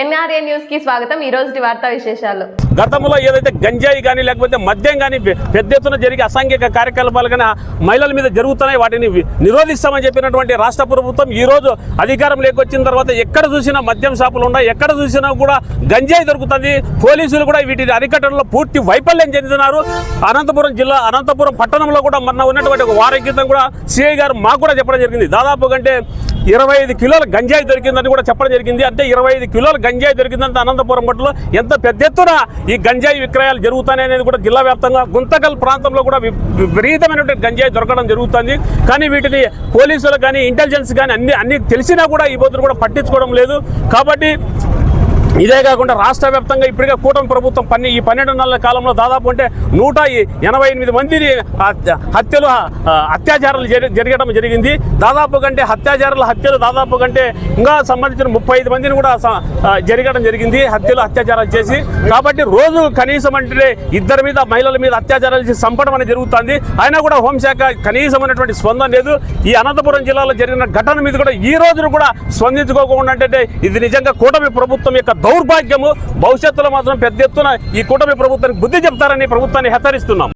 NRA న్యూస్కి స్వాగతం. ఈ రోజు వార్తా విశేషాలు. గతంలో ఏదైతే గంజాయి కానీ లేకపోతే మద్యం కానీ పెద్ద ఎత్తున జరిగే అసాంఘిక కార్యకలాపాలు కానీ మహిళల మీద జరుగుతున్నాయి. వాటిని నిరోధిస్తామని చెప్పినటువంటి రాష్ట్ర ప్రభుత్వం ఈ రోజు అధికారం లేకొచ్చిన తర్వాత ఎక్కడ చూసినా మద్యం షాపులు ఉన్నాయి. ఎక్కడ చూసినా కూడా గంజాయి దొరుకుతుంది. పోలీసులు కూడా వీటిని అరికట్టడంలో పూర్తి వైఫల్యం చెందుతున్నారు. అనంతపురం జిల్లా అనంతపురం పట్టణంలో కూడా మొన్న ఉన్నటువంటి ఒక వారం కూడా సిఐ గారు మాకు కూడా చెప్పడం జరిగింది. దాదాపు కంటే ఇరవై ఐదు కిలోల గంజాయి దొరికిందని కూడా చెప్పడం జరిగింది. అంటే ఇరవై ఐదు కిలోల గంజాయి దొరికిందంటే అనంతపురం పట్టులో ఎంత పెద్ద ఎత్తున ఈ గంజాయి విక్రయాలు జరుగుతాయి అనేది కూడా జిల్లా వ్యాప్తంగా గుంతకల్ ప్రాంతంలో కూడా వి- విపరీతమైనటువంటి గంజాయి దొరకడం జరుగుతుంది. కానీ వీటిని పోలీసులు కానీ ఇంటెలిజెన్స్ కానీ అన్ని అన్ని తెలిసినా కూడా ఈ బొద్దులు కూడా పట్టించుకోవడం లేదు. కాబట్టి ఇదే కాకుండా రాష్ట్ర వ్యాప్తంగా ఇప్పటికే కూటమి ప్రభుత్వం పన్ని ఈ పన్నెండు నెలల కాలంలో దాదాపు అంటే నూట ఎనభై ఎనిమిది మందిని హత్యలు అత్యాచారాలు జరి- జరగడం జరిగింది. దాదాపు కంటే అత్యాచారాల హత్యలు దాదాపు కంటే ఇంకా సంబంధించిన ముప్పై ఐదు మందిని కూడా జరగడం జరిగింది. హత్యలు అత్యాచారాలు చేసి. కాబట్టి రోజు కనీసం అంటే ఇద్దరి మీద మహిళల మీద అత్యాచారాలు చేసి చంపడం అనేది జరుగుతుంది. అయినా కూడా హోంశాఖ కనీసమైనటువంటి స్పందన లేదు. ఈ అనంతపురం జిల్లాలో జరిగిన ఘటన మీద కూడా ఈ రోజును కూడా స్పందించుకోకుండా అంటే ఇది నిజంగా కూటమి ప్రభుత్వం యొక్క దౌర్భాగ్యము. భవిష్యత్తులో మాత్రం పెద్ద ఎత్తున ఈ కూటమి ప్రభుత్వానికి బుద్ధి చెప్తారని ప్రభుత్వాన్ని హెచ్చరిస్తున్నాం.